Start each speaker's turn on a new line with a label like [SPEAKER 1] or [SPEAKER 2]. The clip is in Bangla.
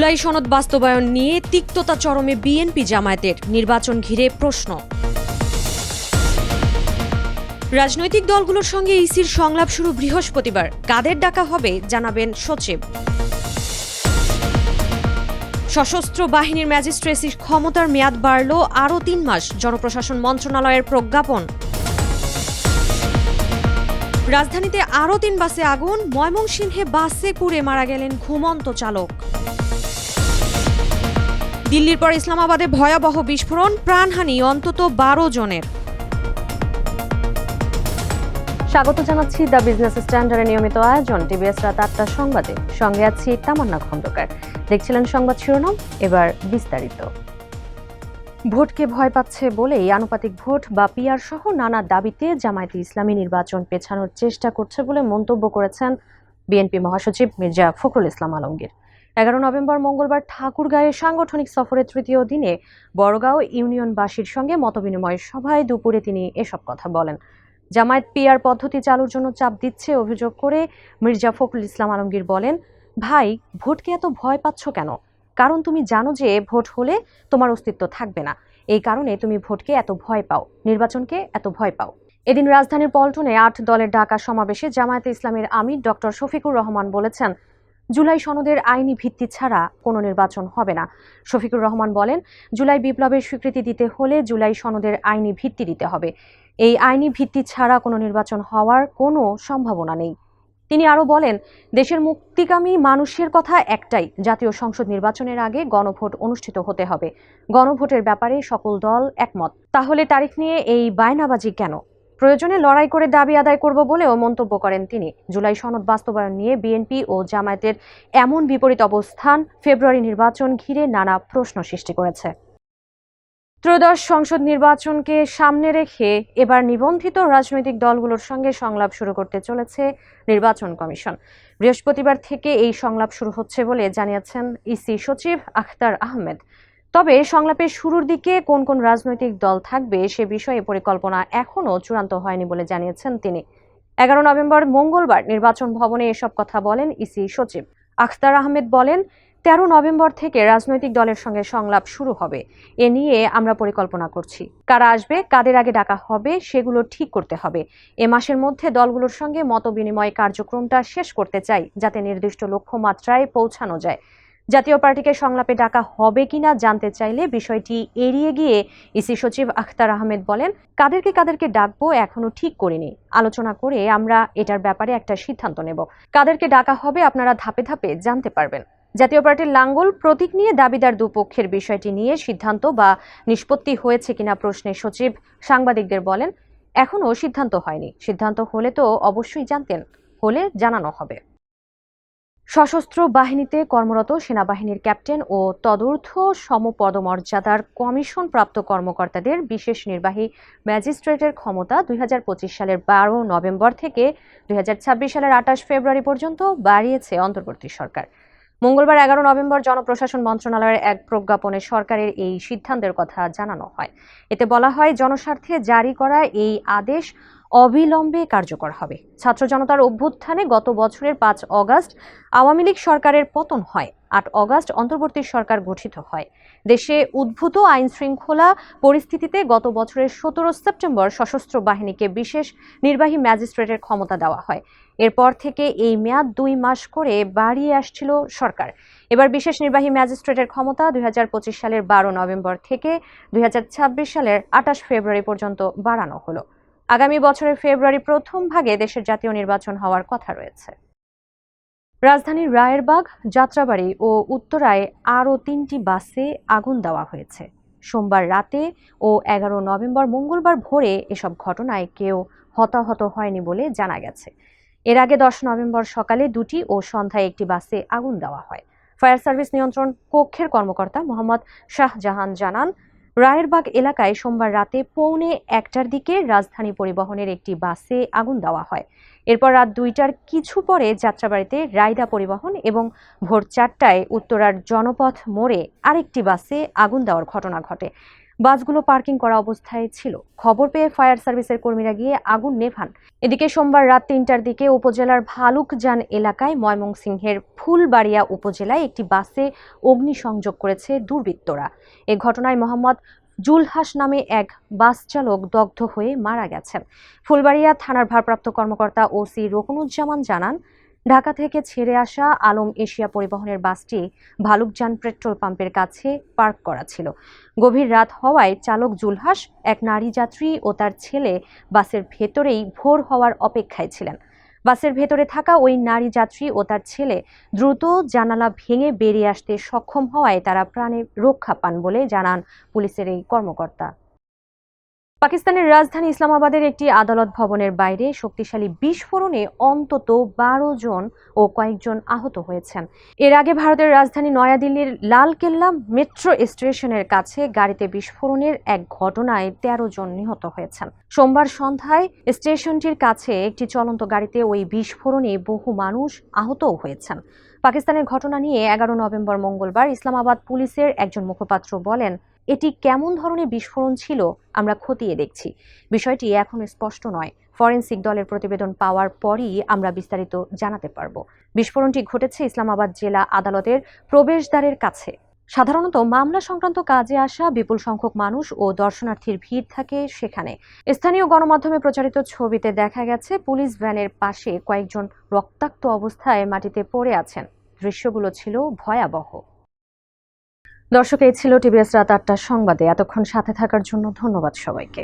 [SPEAKER 1] জুলাই সনদ বাস্তবায়ন নিয়ে তিক্ততা চরমে বিএনপি জামায়াতের। নির্বাচন ঘিরে প্রশ্ন। রাজনৈতিক দলগুলোর সঙ্গে ইসির সংলাপ শুরু বৃহস্পতিবার। কাদের ডাকা হবে জানাবেন সচিব। সশস্ত্র বাহিনীর ম্যাজিস্ট্রেসির ক্ষমতার মেয়াদ বাড়ল আরও তিন মাস, জনপ্রশাসন মন্ত্রণালয়ের প্রজ্ঞাপন। রাজধানীতে আরও তিন বাসে আগুন, ময়মনসিংহে বাসে পুড়ে মারা গেলেন ঘুমন্ত চালক। দিল্লির পর ইসলামাবাদে ভয়াবহ বিস্ফোরণ, প্রাণহানি অন্তত বারো জনের।
[SPEAKER 2] স্বাগত জানাচ্ছি দ্য বিজনেস স্ট্যান্ডার্ডের নিয়মিত আয়োজন, টিভিএস রাত আটটার সংবাদে। সঙ্গে আছি তামান্না খন্দকার। দেখছিলেন সংবাদ শিরোনাম, এবার বিস্তারিত। ভোটকে ভয় পাচ্ছে বলেই আনুপাতিক ভোট বা পিআর সহ নানা দাবিতে জামায়াতে ইসলামী নির্বাচন পেছানোর চেষ্টা করছে বলে মন্তব্য করেছেন বিএনপি মহাসচিব মির্জা ফখরুল ইসলাম আলমগীর। এগারো নভেম্বর মঙ্গলবার ঠাকুরগাঁয়ে সাংগঠনিক সফরের তৃতীয় দিনে বড়গাঁও ইউনিয়নবাসীর সঙ্গে মতবিনিময় সভায় দুপুরে তিনি এসব কথা বলেন। জামায়াত পিআর পদ্ধতি চালুর জন্য চাপ দিচ্ছে অভিযোগ করে মির্জা ফখরুল ইসলাম আলমগীর বলেন, ভাই, ভোটকে এত ভয় পাচ্ছ কেন? কারণ তুমি জানো যে ভোট হলে তোমার অস্তিত্ব থাকবে না। এই কারণে তুমি ভোটকে এত ভয় পাও, নির্বাচনকে এত ভয় পাও। এদিন রাজধানীর পল্টনে আট দলের ডাকা সমাবেশে জামায়াতে ইসলামের আমির ডক্টর শফিকুর রহমান বলেছেন জুলাই সনদের আইনি ভিত্তি ছাড়া কোনো নির্বাচন হবে না। শফিকুর রহমান বলেন, জুলাই বিপ্লবের স্বীকৃতি দিতে হলে জুলাই সনদের আইনি ভিত্তি দিতে হবে। এই আইনি ভিত্তি ছাড়া কোনো নির্বাচন হওয়ার কোনো সম্ভাবনা নেই। তিনি আরও বলেন, দেশের মুক্তিকামী মানুষের কথা একটাই, জাতীয় সংসদ নির্বাচনের আগে গণভোট অনুষ্ঠিত হতে হবে। গণভোটের ব্যাপারে সকল দল একমত। তাহলে তারিখ নিয়ে এই বায়নাবাজি কেন? প্রয়োজনে লড়াই করে দাবি আদায় করব বলেও মন্তব্য করেন তিনি। জুলাই সনদ বাস্তবায়ন নিয়ে বিএনপি ও জামায়াতের এমন বিপরীত অবস্থান ফেব্রুয়ারি নির্বাচন ঘিরে নানা প্রশ্ন সৃষ্টি করেছে। ত্রয়োদশ সংসদ নির্বাচনকে সামনে রেখে এবার নিবন্ধিত রাজনৈতিক দলগুলোর সঙ্গে সংলাপ শুরু করতে চলেছে নির্বাচন কমিশন। বৃহস্পতিবার থেকে এই সংলাপ শুরু হচ্ছে বলে জানিয়েছেন ইসি সচিব আখতার আহমেদ। তবে সংলাপের শুরুর দিকে কোন কোন রাজনৈতিক দল থাকবে সে বিষয়ে পরিকল্পনা এখনও চূড়ান্ত হয়নি বলে জানিয়েছেন তিনি। এগারো নভেম্বর মঙ্গলবার নির্বাচন ভবনে এসব কথা বলেন ইসি সচিব। আখতার আহমেদ বলেন, তেরো নভেম্বর থেকে রাজনৈতিক দলের সঙ্গে সংলাপ শুরু হবে। এ নিয়ে আমরা পরিকল্পনা করছি। কারা আসবে, কাদের আগে ডাকা হবে, সেগুলো ঠিক করতে হবে। এ মাসের মধ্যে দলগুলোর সঙ্গে মত বিনিময় কার্যক্রমটা শেষ করতে চাই, যাতে নির্দিষ্ট লক্ষ্যমাত্রায় পৌঁছানো যায়। জাতীয় পার্টিকে সংলাপে ডাকা হবে কিনা জানতে চাইলে বিষয়টি এড়িয়ে গিয়ে ইসি সচিব আখতার আহমেদ বলেন, কাদেরকে কাদেরকে ডাকবো এখনও ঠিক করিনি। আলোচনা করে আমরা এটার ব্যাপারে একটা সিদ্ধান্ত নেব। কাদেরকে ডাকা হবে আপনারা ধাপে ধাপে জানতে পারবেন। জাতীয় পার্টির লাঙ্গল প্রতীক নিয়ে দাবিদার দুপক্ষের বিষয়টি নিয়ে সিদ্ধান্ত বা নিষ্পত্তি হয়েছে কিনা প্রশ্নে সচিব সাংবাদিকদের বলেন এখনও সিদ্ধান্ত হয়নি। সিদ্ধান্ত হলে তো অবশ্যই জানতেন, হলে জানানো হবে। সশস্ত্র বাহিনীতে কর্মরত সেনাবাহিনীর ক্যাপ্টেন ও তদূর্ধ্ব সমপদমর্যাদার কমিশন প্রাপ্ত কর্মকর্তাদের বিশেষ নির্বাহী ম্যাজিস্ট্রেটের ক্ষমতা দুই হাজার পঁচিশ সালের বারো নভেম্বর থেকে দুই হাজার ছাব্বিশ সালের আঠাশ ফেব্রুয়ারি পর্যন্ত বাড়িয়েছে অন্তর্বর্তী সরকার। মঙ্গলবার এগারো নভেম্বর জনপ্রশাসন মন্ত্রণালয়ের এক প্রজ্ঞাপনে সরকারের এই সিদ্ধান্তের কথা জানানো হয়। এতে বলা হয়, জনস্বার্থে জারি করা এই আদেশ অবিলম্বে কার্যকর হবে। ছাত্র জনতার অভ্যুত্থানে গত বছরের পাঁচ অগাস্ট আওয়ামী লীগ সরকারের পতন হয়। আট অগাস্ট অন্তর্বর্তী সরকার গঠিত হয়। দেশে উদ্ভূত আইন শৃঙ্খলা পরিস্থিতিতে গত বছরের সতেরো সেপ্টেম্বর সশস্ত্র বাহিনীকে বিশেষ নির্বাহী ম্যাজিস্ট্রেটের ক্ষমতা দেওয়া হয়। এরপর থেকে এই মেয়াদ দুই মাস করে বাড়িয়ে আসছিল সরকার। এবার বিশেষ নির্বাহী ম্যাজিস্ট্রেটের ক্ষমতা দুই হাজার পঁচিশ সালের বারো নভেম্বর থেকে দুই হাজার ছাব্বিশ সালের আঠাশ ফেব্রুয়ারি পর্যন্ত বাড়ানো হলো। আগামী বছরের ফেব্রুয়ারি প্রথম ভাগে দেশের জাতীয় নির্বাচন হওয়ার কথা রয়েছে। রাজধানীর রায়েরবাগ, যাত্রাবাড়ি ও উত্তরায় আরও তিনটি বাসে আগুন দেওয়া হয়েছে। সোমবার রাতে ও এগারো নভেম্বর মঙ্গলবার ভোরে এসব ঘটনায় কেউ হতাহত হয়নি বলে জানা গেছে। এর আগে দশ নভেম্বর সকালে দুটি ও সন্ধ্যায় একটি বাসে আগুন দেওয়া হয়। ফায়ার সার্ভিস নিয়ন্ত্রণ কক্ষের কর্মকর্তা মোহাম্মদ শাহজাহান জানান রায়েরবাগ এলাকায় সোমবার রাতে পৌনে একটার দিকে রাজধানী পরিবহনের একটি বাসে আগুন দেওয়া হয়। এরপর রাত দুইটার কিছু পরে যাত্রাবাড়িতে রায়দা পরিবহন এবং ভোর চারটায় উত্তরার জনপথ মোড়ে আরেকটি বাসে আগুন দেওয়ার ঘটনা ঘটে। বাসগুলো পার্কিং করা অবস্থায় ছিল। খবর পেয়ে ফায়ার সার্ভিসের কর্মীরা গিয়ে আগুন নেভান। এদিকে সোমবার রাত তিনটার দিকে উপজেলার ভালুকজান এলাকায় ময়মনসিংহের ফুলবাড়িয়া উপজেলায় একটি বাসে অগ্নিসংযোগ করেছে দুর্বৃত্তরা। এ ঘটনায় মোহাম্মদ জুলহাস নামে এক বাস চালক দগ্ধ হয়ে মারা গেছেন। ফুলবাড়িয়া থানার ভারপ্রাপ্ত কর্মকর্তা ওসি রকনুজ্জামান জানান ঢাকা থেকে ছেড়ে আসা আলম এশিয়া পরিবহনের বাসটি ভালুকজান পেট্রোল পাম্পের কাছে পার্ক করা ছিল। গভীর রাত হওয়ায় চালক জুলহাস, এক নারী যাত্রী ও তার ছেলে বাসের ভেতরেই ভোর হওয়ার অপেক্ষায় ছিলেন। বাসের ভেতরে থাকা ওই নারী যাত্রী ও তার ছেলে দ্রুত জানালা ভেঙে বেরিয়ে আসতে সক্ষম হওয়ায় তারা প্রাণে রক্ষা পান বলে জানান পুলিশের এই কর্মকর্তা। পাকিস্তানের রাজধানী ইসলামাবাদের একটি আদালত ভবনের বাইরে শক্তিশালী বিস্ফোরণে অন্তত বারো জন ও কয়েকজন আহত হয়েছেন। এর আগে ভারতের রাজধানী নয়াদিল্লির লালকেল্লা মেট্রো স্টেশনের কাছে গাড়িতে বিস্ফোরণের এক ঘটনায় তেরো জন নিহত হয়েছেন। সোমবার সন্ধ্যায় স্টেশনটির কাছে একটি চলন্ত গাড়িতে ওই বিস্ফোরণে বহু মানুষ আহতও হয়েছেন। পাকিস্তানের ঘটনা নিয়ে এগারো নভেম্বর মঙ্গলবার ইসলামাবাদ পুলিশের একজন মুখপাত্র বলেন এটি কেমন ধরনের বিস্ফোরণ ছিল আমরা খতিয়ে দেখছি। বিষয়টি এখনও স্পষ্ট নয়। ফরেন্সিক দলের প্রতিবেদন পাওয়ার পরই আমরা বিস্তারিত জানাতে পারব। বিস্ফোরণটি ঘটেছে ইসলামাবাদ জেলা আদালতের প্রবেশদ্বারের কাছে। সাধারণত মামলা সংক্রান্ত কাজে আসা বিপুল সংখ্যক মানুষ ও দর্শনার্থীর ভিড় থাকে সেখানে। স্থানীয় গণমাধ্যমে প্রচারিত ছবিতে দেখা গেছে, পুলিশ ভ্যানের পাশে কয়েকজন রক্তাক্ত অবস্থায় মাটিতে পড়ে আছেন। দৃশ্যগুলো ছিল ভয়াবহ। দর্শক এই ছিল টিভিএস রাত আটটার সংবাদে। এতক্ষণ সাথে থাকার জন্য ধন্যবাদ সবাইকে।